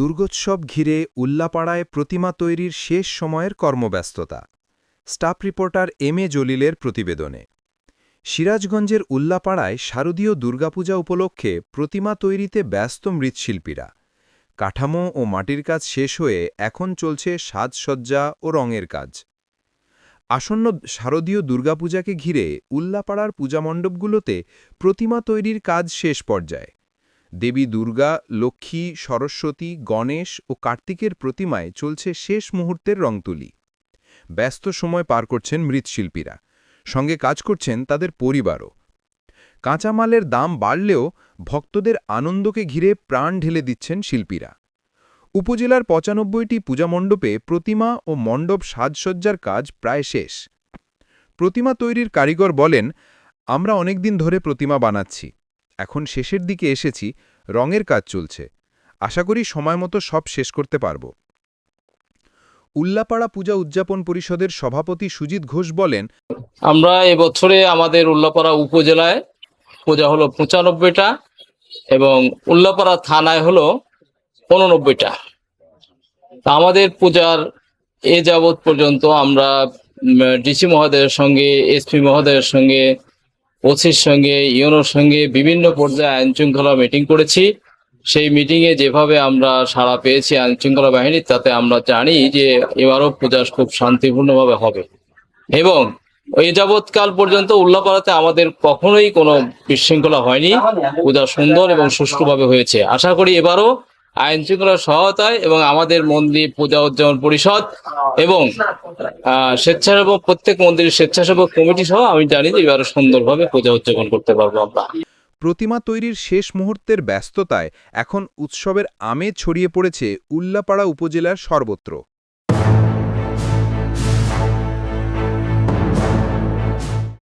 দুর্গোৎসব ঘিরে উল্লাপাড়ায় প্রতিমা তৈরির শেষ সময়ের কর্মব্যস্ততা। স্টাফ রিপোর্টার এম এ জলিলের প্রতিবেদনে। সিরাজগঞ্জের উল্লাপাড়ায় শারদীয় দুর্গাপূজা উপলক্ষে প্রতিমা তৈরিতে ব্যস্ত মৃৎশিল্পীরা। কাঠামো ও মাটির কাজ শেষ হয়ে এখন চলছে সাজসজ্জা ও রঙের কাজ। আসন্ন শারদীয় দুর্গাপূজাকে ঘিরে উল্লাপাড়ার পূজামণ্ডপগুলোতে প্রতিমা তৈরির কাজ শেষ পর্যায়ে। দেবী দুর্গা, লক্ষ্মী, সরস্বতী, গণেশ ও কার্তিকের প্রতিমায় চলছে শেষ মুহূর্তের রংতুলি। ব্যস্ত সময় পার করছেন মৃৎশিল্পীরা। সঙ্গে কাজ করছেন তাদের পরিবারও। কাঁচামালের দাম বাড়লেও ভক্তদের আনন্দকে ঘিরে প্রাণ ঢেলে দিচ্ছেন শিল্পীরা। উপজেলার পঁচানব্বইটি পূজামণ্ডপে প্রতিমা ও মণ্ডপ সাজসজ্জার কাজ প্রায় শেষ। প্রতিমা তৈরির কারিগর বলেন, আমরা অনেকদিন ধরে প্রতিমা বানাচ্ছি। এখন শেষের দিকে এসেছি, রঙের কাজ চলছে। আশা করি সময় মতো সব শেষ করতে পারব। উল্লাপাড়া পূজা উদযাপন পরিষদের সভাপতি সুজিত ঘোষ বলেন, আমরা এবছরে আমাদের উল্লাপাড়া উপজেলায় পূজা হলো পঁচানব্বইটা এবং উল্লাপাড়া থানায় হলো উননব্বইটা আমাদের পূজার এ যাবৎ পর্যন্ত আমরা ডিসি মহোদয়ের সঙ্গে এসপি মহোদয়ের সঙ্গে ওসির সঙ্গে, ইউনোর সঙ্গে বিভিন্ন পর্যায়ে আইন শৃঙ্খলা মিটিং করেছি। সেই মিটিংয়ে যেভাবে আমরা সাড়া পেয়েছি আইন শৃঙ্খলা বাহিনীর, তাতে আমরা জানি যে এবারও পূজা খুব শান্তিপূর্ণভাবে হবে। এবং ওই যাবৎকাল পর্যন্ত উল্লাপাড়াতে আমাদের কখনোই কোনো বিশৃঙ্খলা হয়নি। পূজা সুন্দর এবং সুষ্ঠুভাবে হয়েছে। আশা করি এবারও আইন শৃঙ্খলা সহায়তায় এবং আমাদের মন্দির, পূজা, উদযাপন পরিষদ এবং স্বেচ্ছাসেবক, প্রত্যেক মন্দিরের স্বেচ্ছাসেবক কমিটি সহ আমি জানি যে এবারও সুন্দরভাবে পূজা উদযাপন করতে পারব আমরা। প্রতিমা তৈরির শেষ মুহূর্তের ব্যস্ততায় এখন উৎসবের আমে ছড়িয়ে পড়েছে উল্লাপাড়া উপজেলার সর্বত্র।